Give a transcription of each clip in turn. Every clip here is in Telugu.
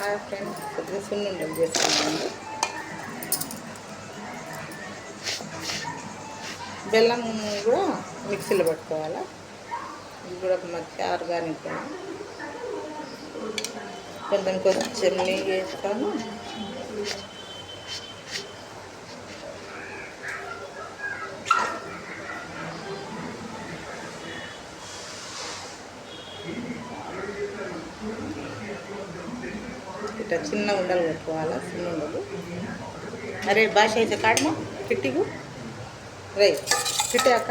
హాయ్ ఫ్రెండ్స్ కొద్దిగా సున్నుండలు చేస్తున్నామండి బెల్లం కూడా మిక్సీలో పట్టుకోవాలా? ఇది కూడా మంచి ఆర్గానిక్. కొంచెం కొంచెం నెయ్యి వేస్తాను. ఇట్లా చిన్న ఉండలు పెట్టుకోవాలి చిన్న ఉండలు అరే భాష అయితే కాడమా కిట్టిగు రే కిట్టాక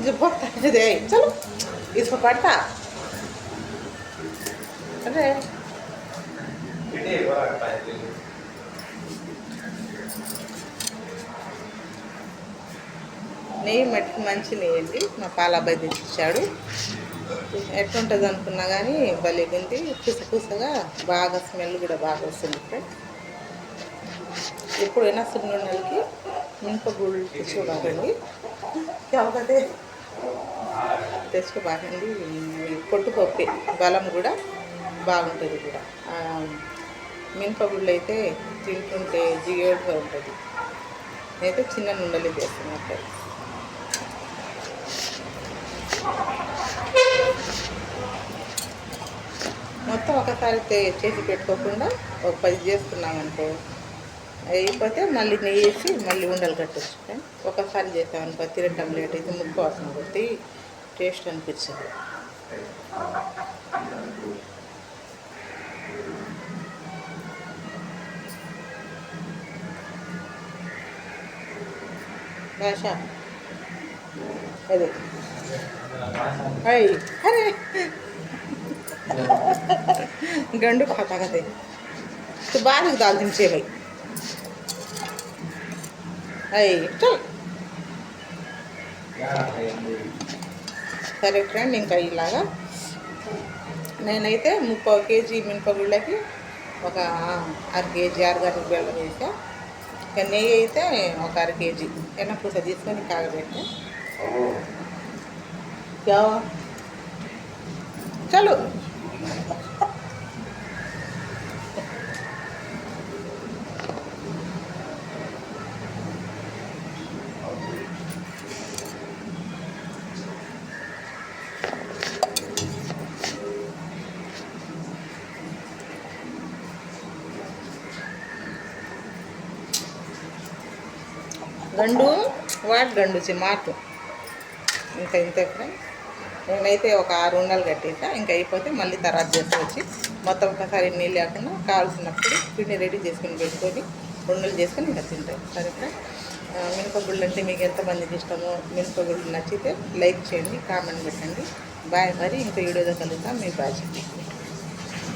ఇది పోతాదే చలో ఇది పడతా అరే నెయ్యి మట్టికి మంచి నెయ్యి అండి. మా పాల తెచ్చి తెచ్చిచ్చాడు. ఎట్లుంటుంది అనుకున్నా కానీ భలే ఉంది. కుస బాగా స్మెల్ కూడా బాగా వస్తుంది ఫ్రెండ్ ఎప్పుడైనా సున్నుండలకి మినప గుళ్ళు తెచ్చుకోబాకండి కాకపోతే తెచ్చుకోబాకండి పొట్టుపప్పే బలం కూడా బాగుంటుంది కూడా మినపగుళ్ళు మినప అయితే తింటుంటే జిగేడుగా ఉంటుంది. అయితే చిన్న నుండలే చేస్తున్నట్టు మొత్తం ఒకసారి చేసి పెట్టుకోకుండా ఒక పది చేసుకున్నాం అనుకో అయిపోతే మళ్ళీ నెయ్యి వేసి మళ్ళీ ఉండలు కట్టచ్చు ఒకసారి చేసామనుకో తిరగటం లేట్ అయితే ముక్కు వాసన కొట్టి టేస్ట్ అనిపించదు. భాష అదే. అరే! गंडू खाता खाते तो बाद में डाल दीजिए भाई అయ్యి చల్ సరే ఫ్రెండ్ ఇంకా ఇలాగా నేనైతే ముప్పై కేజీ మినపగుళ్ళకి ఒక అర కేజీ ఆరుగారికి బెల్లం వేసా ఇంకా నెయ్యి అయితే ఒక అర కేజీ ఎన్నపూస తీసుకొని కాగబెట్టా क्या గండు వాడు గండు మాటు ఇంకా ఇంత నేనైతే ఒక ఆరు ఉండలు కట్టేసా. ఇంకా అయిపోతే మళ్ళీ తర్వాత చేసుకొచ్చి మొత్తం ఒకసారి నీళ్ళు లేకుండా కావాల్సినప్పుడు పిండి రెడీ చేసుకుని పెట్టుకొని ఉండలు చేసుకొని ఇంకా తింటాయి సరే మినపగుళ్ళు అంటే మీకు ఎంతమందికి ఇష్టమో మినపగుళ్ళు నచ్చితే లైక్ చేయండి కామెంట్ పెట్టండి. బాయ్ మరి ఇంకా వీడియోతో కలుగుతాం మీ బాధ్యత